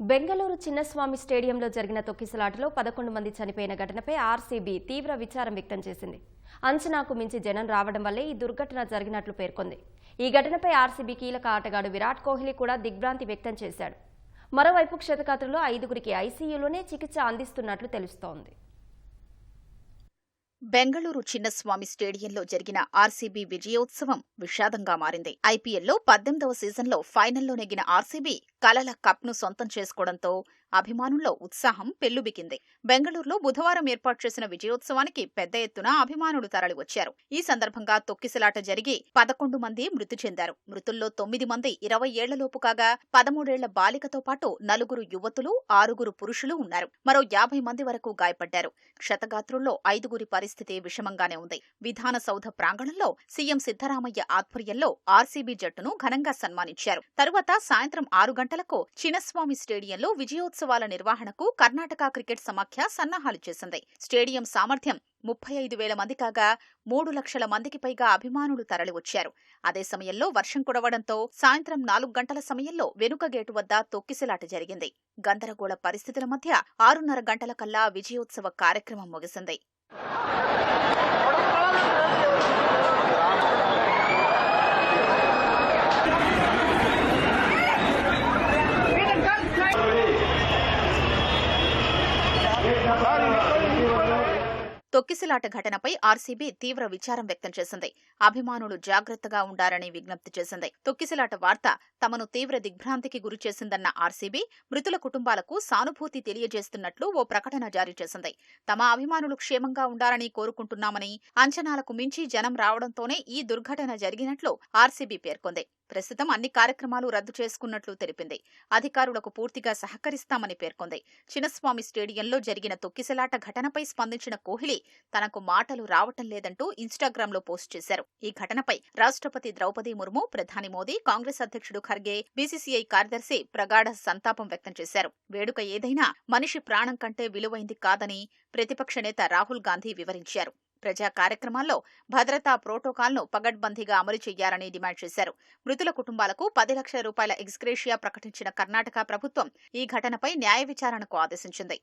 బెంగళూరు చిన్నస్వామి స్టేడియంలో జరిగిన తొక్కిసలాటలో పదకొండు మంది చనిపోయిన ఘటనపై ఆర్సీబీ తీవ్ర విచారం వ్యక్తం చేసింది. అంచనాకు మించి జనం రావడం వల్లే ఈ దుర్ఘటన జరిగినట్లు పేర్కొంది. ఈ ఘటనపై ఆర్సీబీ కీలక ఆటగాడు విరాట్ కోహ్లీ కూడా దిగ్భ్రాంతి వ్యక్తం చేశాడు. మరోవైపు క్షతగాత్రులు ఐదుగురికి ఐసీయూలోనే చికిత్స అందిస్తున్నట్లు తెలుస్తోంది. బెంగళూరు చిన్నస్వామి స్టేడియంలో జరిగిన ఆర్సీబీ విజయోత్సవం విషాదంగా మారింది. ఐపీఎల్లో పద్దెనిమిదవ సీజన్లో ఫైనల్లో నెగ్గిన ఆర్సీబీ కలల కప్ను సొంతం చేసుకోవడంతో అభిమానుల్లో ఉత్సాహం పెల్లుబికింది బెంగళూరులో బుధవారం ఏర్పాటు చేసిన విజయోత్సవానికి పెద్ద ఎత్తున అభిమానులు తరలివచ్చారు. ఈ సందర్భంగా తొక్కిసలాట జరిగి పదకొండు మంది మృతి చెందారు. మృతుల్లో తొమ్మిది మంది ఇరవై ఏళ్ళలోపు కాగా పదమూడేళ్ళ బాలికతో పాటు నలుగురు యువతులు ఆరుగురు పురుషులు ఉన్నారు. మరో యాభై మంది వరకు గాయపడ్డారు. క్షతగాత్రుల్లో ఐదుగురి పరిస్థితి విషమంగానే ఉంది. విధాన సౌధ ప్రాంగణంలో సీఎం సిద్దరామయ్య ఆధ్వర్యంలో ఆర్సీబీ జట్టును ఘనంగా సన్మానించారు. తరువాత సాయంత్రం ఆరు గంటలకు చిన్నస్వామి స్టేడియంలో విజయోత్సవాల నిర్వహణకు కర్ణాటక క్రికెట్ సమాఖ్య సన్నాహాలు చేసింది. స్టేడియం సామర్థ్యం ముప్పై ఐదు వేల మంది కాగా మూడు లక్షల మందికి పైగా అభిమానులు తరలివచ్చారు. అదే సమయంలో వర్షం కురవడంతో సాయంత్రం నాలుగు గంటల సమయంలో వెనుక గేటు వద్ద తొక్కిసలాట జరిగింది. గందరగోళ పరిస్థితుల మధ్య ఆరున్నర గంటల కల్లా విజయోత్సవ కార్యక్రమం ముగిసింది. తొక్కిసలాట ఘటనపై ఆర్సీబీ తీవ్ర విచారం వ్యక్తం చేసింది. అభిమానులు జాగ్రత్తగా ఉండాలని విజ్ఞప్తి చేసింది. తొక్కిసలాట వార్త తమను తీవ్ర దిగ్భ్రాంతికి గురిచేసిందన్న ఆర్సీబీ మృతుల కుటుంబాలకు సానుభూతి తెలియజేస్తున్నట్లు ఓ ప్రకటన జారీ చేసింది. తమ అభిమానులు క్షేమంగా ఉండాలని కోరుకుంటున్నామని అంచనాలకు మించి జనం రావడంతోనే ఈ దుర్ఘటన జరిగినట్లు ఆర్సీబీ పేర్కొంది. ప్రస్తుతం అన్ని కార్యక్రమాలు రద్దు చేసుకున్నట్లు తెలిపింది. అధికారులకు పూర్తిగా సహకరిస్తామని పేర్కొంది. చిన్నస్వామి స్టేడియంలో జరిగిన తొక్కిసలాట ఘటనపై స్పందించిన కోహ్లీ తనకు మాటలు రావటం లేదంటూ ఇన్స్టాగ్రామ్లో పోస్ట్ చేశారు. ఈ ఘటనపై రాష్ట్రపతి ద్రౌపది ముర్ము ప్రధాని మోదీ కాంగ్రెస్ అధ్యక్షుడు ఖర్గే బీసీసీఐ కార్యదర్శి ప్రగాఢ సంతాపం వ్యక్తం చేశారు. వేడుక ఏదైనా మనిషి ప్రాణం కంటే విలువైంది కాదని ప్రతిపక్ష నేత రాహుల్ గాంధీ వివరించారు. ప్రజా కార్యక్రమాల్లో భద్రతా ప్రోటోకాల్ను పగడ్బందీగా అమలు చేయాలని డిమాండ్ చేశారు. మృతుల కుటుంబాలకు పది లక్షల రూపాయల ఎక్స్గ్రేషియా ప్రకటించిన కర్ణాటక ప్రభుత్వం ఈ ఘటనపై న్యాయ విచారణకు ఆదేశించింది.